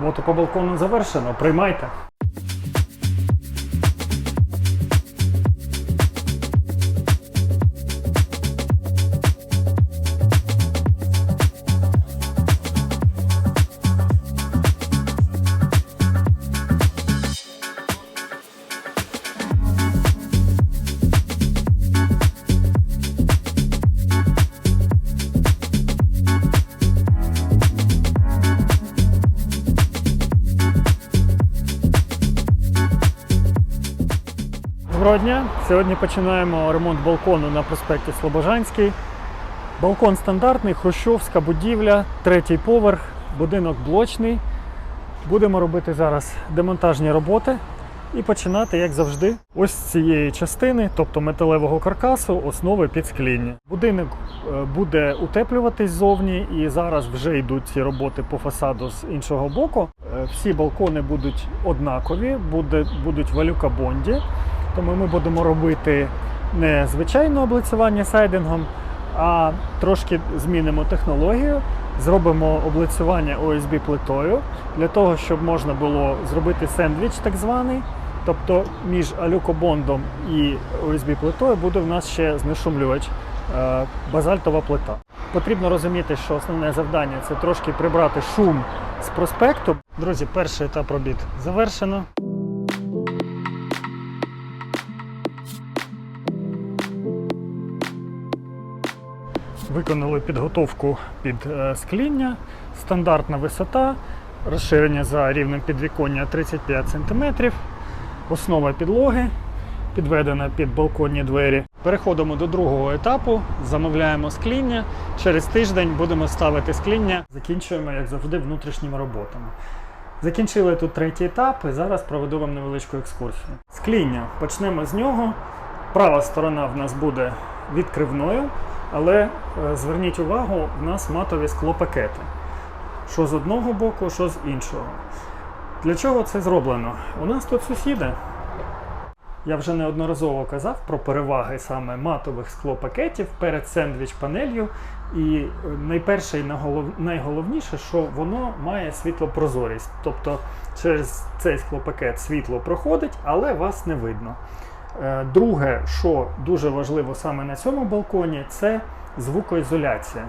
Роботу по балкону завершено. Приймайте. Доброго дня! Сьогодні починаємо ремонт балкону на проспекті Слобожанський. Балкон стандартний, хрущовська будівля, третій поверх, будинок блочний. Будемо робити зараз демонтажні роботи і починати, як завжди, ось з цієї частини, тобто металевого каркасу, основи під скління. Будинок е, буде утеплюватись ззовні, і зараз вже йдуть ці роботи по фасаду з іншого боку. Е, Всі балкони будуть однакові, будуть валюкабонді. Тому ми будемо робити не звичайне облицювання сайдингом, а трошки змінимо технологію. Зробимо облицювання ОСБ плитою для того, щоб можна було зробити сендвіч, так званий. Тобто між алюкобондом і ОСБ плитою буде в нас ще знешумлювач е, базальтова плита. Потрібно розуміти, що основне завдання це трошки прибрати шум з проспекту. Друзі, перший етап робіт завершено. Виконали підготовку під е, скління, стандартна висота, розширення за рівнем підвіконня 35 см, основа підлоги підведена під балконні двері. Переходимо до другого етапу, замовляємо скління. Через тиждень будемо ставити скління. Закінчуємо, як завжди, внутрішніми роботами. Закінчили тут третій етап і зараз проведу вам невеличку екскурсію. Скління. Почнемо з нього. Права сторона в нас буде відкривною, але е, зверніть увагу, в нас матові склопакети. Що з одного боку, що з іншого. Для чого це зроблено? У нас тут сусіди. Я вже неодноразово казав про переваги саме матових склопакетів перед сендвіч-панелью. І е, найперше і найголовніше, що воно має світлопрозорість. Тобто через цей склопакет світло проходить, але вас не видно. Е, Друге, що дуже важливо саме на цьому балконі, це звукоізоляція.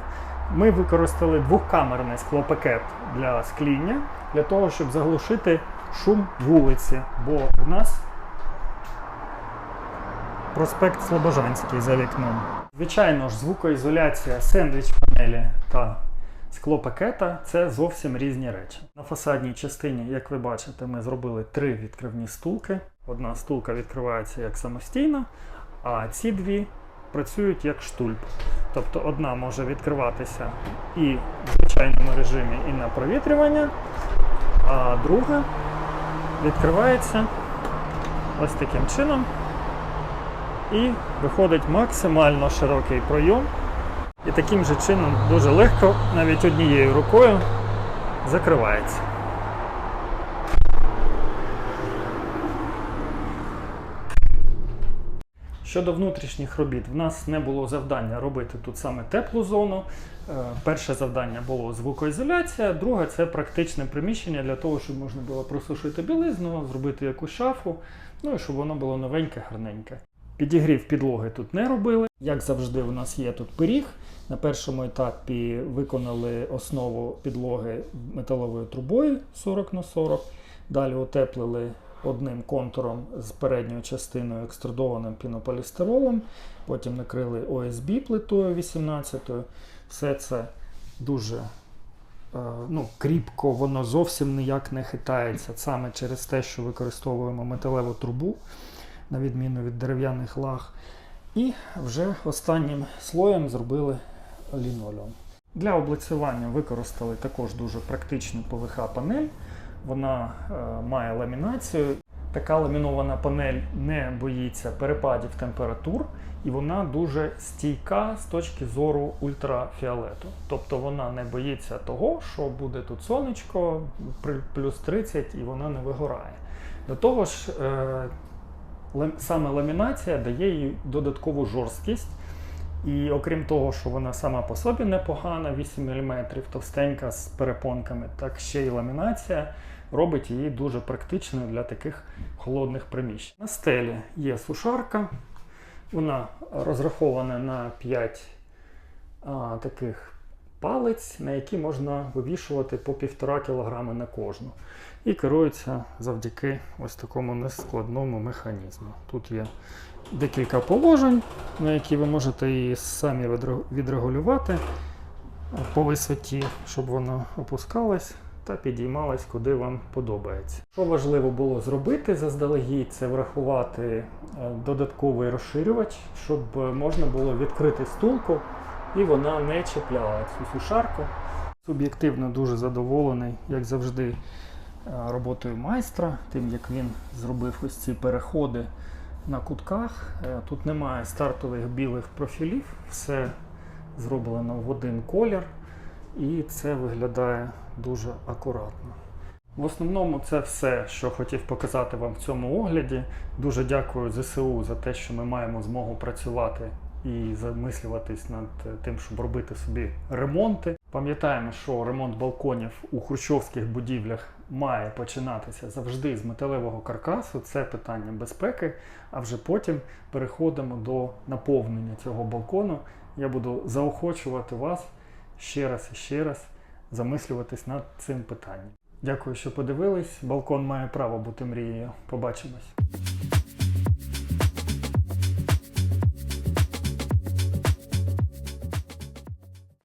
Ми використали двохкамерний склопакет для скління, для того, щоб заглушити шум вулиці, бо в нас проспект Слобожанський за вікном. Звичайно ж, звукоізоляція сендвіч-панелі та склопакета це зовсім різні речі. На фасадній частині, як ви бачите, ми зробили три відкривні стулки. Одна стулка відкривається як самостійно, а ці дві працюють як штульп. Тобто одна може відкриватися і в звичайному режимі, і на провітрювання, а друга відкривається ось таким чином. І виходить максимально широкий пройом. І таким же чином дуже легко, навіть однією рукою, закривається. Щодо внутрішніх робіт, в нас не було завдання робити тут саме теплу зону. Е, Перше завдання було звукоізоляція, друге це практичне приміщення для того, щоб можна було просушити білизну, зробити якусь шафу, ну і щоб воно було новеньке, гарненьке. Підігрів підлоги тут не робили. Як завжди, у нас є тут пиріг. На першому етапі виконали основу підлоги металовою трубою 40 на 40. Далі утеплили одним контуром з передньою частиною екструдованим пінополістиролом. Потім накрили ОСБ плитою 18. Все це дуже е, ну, кріпко, воно зовсім ніяк не хитається саме через те, що використовуємо металеву трубу, на відміну від дерев'яних лаг. І вже останнім слоєм зробили лінолеум. Для облицювання використали також дуже практичну ПВХ-панель. Вона е, має ламінацію. Така ламінована панель не боїться перепадів температур, і вона дуже стійка з точки зору ультрафіолету. Тобто вона не боїться того, що буде тут сонечко плюс 30 і вона не вигорає. До того ж, е, саме ламінація дає їй додаткову жорсткість І окрім того, що вона сама по собі непогана, 8 мм, товстенька з перепонками, так ще й ламінація робить її дуже практичною для таких холодних приміщень. На стелі є сушарка, вона розрахована на 5 а, таких палець, на які можна вивішувати по 1,5 кг на кожну. І керується завдяки ось такому нескладному механізму. Тут є декілька положень, на які ви можете її самі відрегулювати по висоті, щоб воно опускалось та підіймалось, куди вам подобається. Що важливо було зробити заздалегідь, це врахувати е, додатковий розширювач, щоб е, можна було відкрити стулку і вона не чіпляла цю сушарку. Суб'єктивно дуже задоволений, як завжди, е, роботою майстра, тим як він зробив ось ці переходи на кутках. Е, Тут немає стартових білих профілів, все зроблено в один колір, і це виглядає дуже акуратно. В основному це все, що хотів показати вам в цьому огляді. Дуже дякую ЗСУ за те, що ми маємо змогу працювати і замислюватись над тим, щоб робити собі ремонти. Пам'ятаємо, що ремонт балконів у хрущовських будівлях має починатися завжди з металевого каркасу. Це питання безпеки. А вже потім переходимо до наповнення цього балкону. Я буду заохочувати вас ще раз і ще раз замислюватись над цим питанням. Дякую, що подивились. Балкон має право бути мрією. Побачимось.